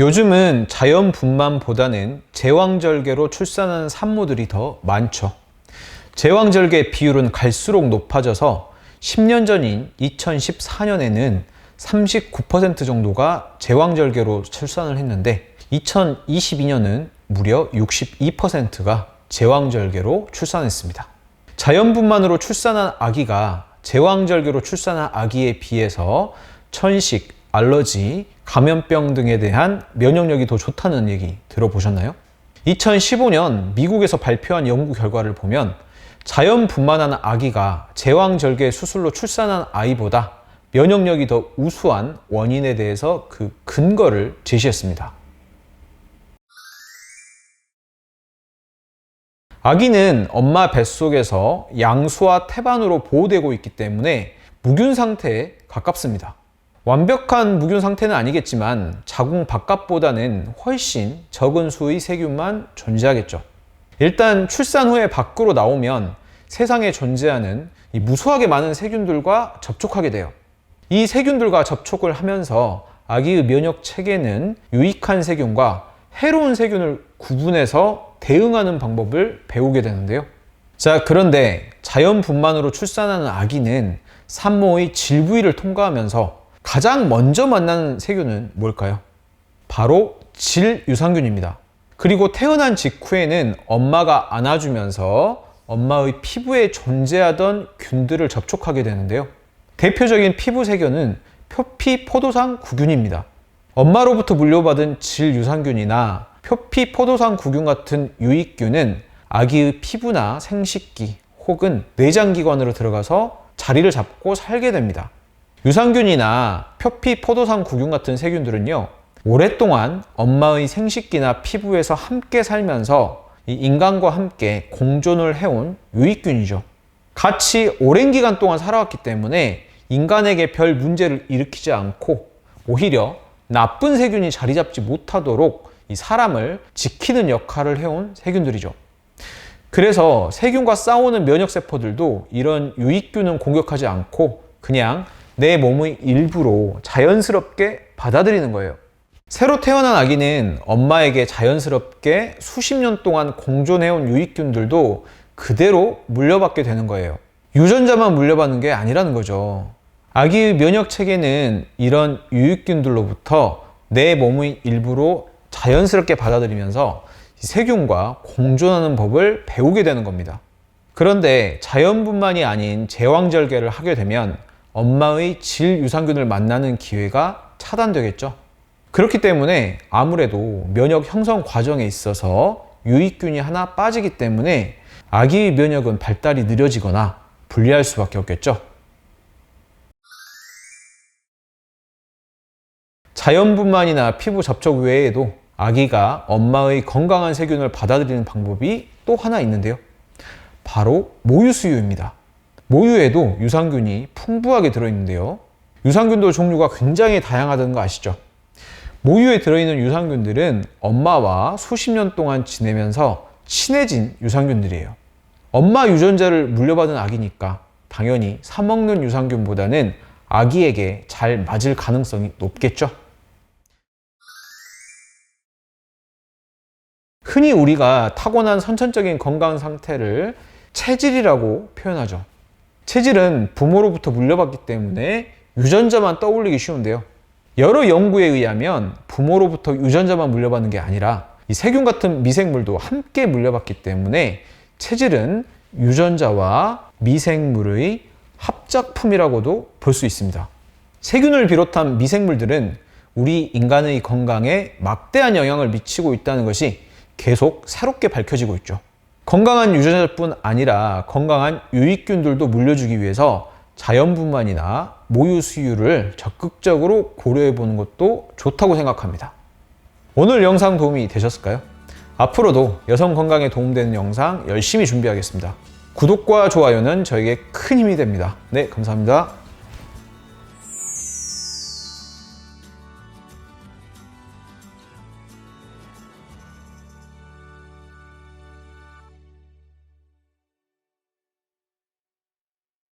요즘은 자연분만보다는 제왕절개로 출산하는 산모들이 더 많죠. 제왕절개 비율은 갈수록 높아져서 10년 전인 2014년에는 39% 정도가 제왕절개로 출산을 했는데 2022년은 무려 62%가 제왕절개로 출산했습니다. 자연분만으로 출산한 아기가 제왕절개로 출산한 아기에 비해서 천식, 알러지, 감염병 등에 대한 면역력이 더 좋다는 얘기 들어보셨나요? 2015년 미국에서 발표한 연구 결과를 보면 자연분만한 아기가 제왕절개 수술로 출산한 아이보다 면역력이 더 우수한 원인에 대해서 그 근거를 제시했습니다. 아기는 엄마 뱃속에서 양수와 태반으로 보호되고 있기 때문에 무균 상태에 가깝습니다. 완벽한 무균 상태는 아니겠지만 자궁 바깥보다는 훨씬 적은 수의 세균만 존재하겠죠. 일단 출산 후에 밖으로 나오면 세상에 존재하는 이 무수하게 많은 세균들과 접촉하게 돼요. 이 세균들과 접촉을 하면서 아기의 면역 체계는 유익한 세균과 해로운 세균을 구분해서 대응하는 방법을 배우게 되는데요. 자, 그런데 자연분만으로 출산하는 아기는 산모의 질 부위를 통과하면서 가장 먼저 만나는 세균은 뭘까요? 바로 질 유산균입니다. 그리고 태어난 직후에는 엄마가 안아주면서 엄마의 피부에 존재하던 균들을 접촉하게 되는데요. 대표적인 피부 세균은 표피 포도상 구균입니다. 엄마로부터 물려받은 질 유산균이나 표피 포도상 구균 같은 유익균은 아기의 피부나 생식기 혹은 내장기관으로 들어가서 자리를 잡고 살게 됩니다. 유산균이나 표피 포도상 구균 같은 세균들은요, 오랫동안 엄마의 생식기나 피부에서 함께 살면서 이 인간과 함께 공존을 해온 유익균이죠. 같이 오랜 기간 동안 살아왔기 때문에 인간에게 별 문제를 일으키지 않고 오히려 나쁜 세균이 자리 잡지 못하도록 이 사람을 지키는 역할을 해온 세균들이죠. 그래서 세균과 싸우는 면역세포들도 이런 유익균은 공격하지 않고 그냥 내 몸의 일부로 자연스럽게 받아들이는 거예요. 새로 태어난 아기는 엄마에게 자연스럽게 수십 년 동안 공존해온 유익균들도 그대로 물려받게 되는 거예요. 유전자만 물려받는 게 아니라는 거죠. 아기의 면역 체계는 이런 유익균들로부터 내 몸의 일부로 자연스럽게 받아들이면서 세균과 공존하는 법을 배우게 되는 겁니다. 그런데 자연분만이 아닌 제왕절개를 하게 되면 엄마의 질 유산균을 만나는 기회가 차단되겠죠. 그렇기 때문에 아무래도 면역 형성 과정에 있어서 유익균이 하나 빠지기 때문에 아기의 면역은 발달이 느려지거나 불리할 수밖에 없겠죠. 자연분만이나 피부 접촉 외에도 아기가 엄마의 건강한 세균을 받아들이는 방법이 또 하나 있는데요. 바로 모유수유입니다. 모유에도 유산균이 풍부하게 들어있는데요. 유산균도 종류가 굉장히 다양하다는 거 아시죠? 모유에 들어있는 유산균들은 엄마와 수십 년 동안 지내면서 친해진 유산균들이에요. 엄마 유전자를 물려받은 아기니까 당연히 사먹는 유산균보다는 아기에게 잘 맞을 가능성이 높겠죠? 흔히 우리가 타고난 선천적인 건강 상태를 체질이라고 표현하죠. 체질은 부모로부터 물려받기 때문에 유전자만 떠올리기 쉬운데요. 여러 연구에 의하면 부모로부터 유전자만 물려받는 게 아니라 이 세균 같은 미생물도 함께 물려받기 때문에 체질은 유전자와 미생물의 합작품이라고도 볼 수 있습니다. 세균을 비롯한 미생물들은 우리 인간의 건강에 막대한 영향을 미치고 있다는 것이 계속 새롭게 밝혀지고 있죠. 건강한 유전자뿐 아니라 건강한 유익균들도 물려주기 위해서 자연분만이나 모유 수유를 적극적으로 고려해 보는 것도 좋다고 생각합니다. 오늘 영상 도움이 되셨을까요? 앞으로도 여성 건강에 도움되는 영상 열심히 준비하겠습니다. 구독과 좋아요는 저에게 큰 힘이 됩니다. 네, 감사합니다.